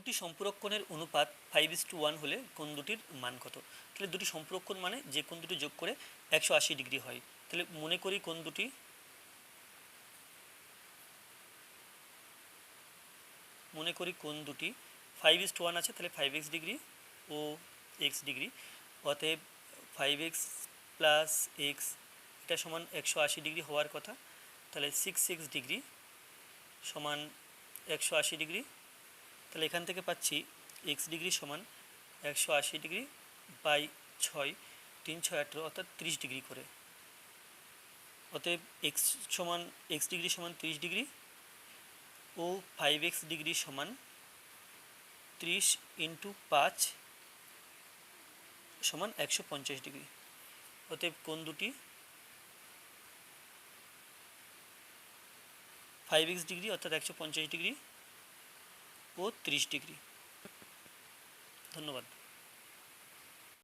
দুটি সম্পূরক কোণের অনুপাত ফাইভ ইস টু ওয়ান হলে কোন দুটির মান কত? তাহলে দুটি সম্পূরক কোণ মানে যে কোন দুটি যোগ করে একশো আশি ডিগ্রি হয়। তাহলে মনে করি কোন দুটি মনে করি কোন দুটি ফাইভ ইস টু ওয়ান আছে, তাহলে ফাইভ এক্স ডিগ্রি ও এক্স ডিগ্রি। অতএব ফাইভ এক্স প্লাস এক্স এটা সমান একশো আশি ডিগ্রি হওয়ার কথা। তাহলে সিক্স সিক্স ডিগ্রি সমান একশো আশি ডিগ্রি তাহলে এখান থেকে পাচ্ছি এক্স ডিগ্রি সমান একশো আশি ডিগ্রি বাই ছয়, তিন ছয় আঠেরো, অর্থাৎ ত্রিশ ডিগ্রি করে। অতএব এক্স সমান এক্স ডিগ্রি সমান ত্রিশ ডিগ্রি ও ফাইভ এক্স ডিগ্রি সমান ত্রিশ ইন্টু পাঁচ সমান একশো পঞ্চাশ ডিগ্রি। অতএব কোন দুটি? ফাইভ এক্স ডিগ্রি, অর্থাৎ একশো পঞ্চাশ ডিগ্রি ও ত্রিশ ডিগ্রি। ধন্যবাদ।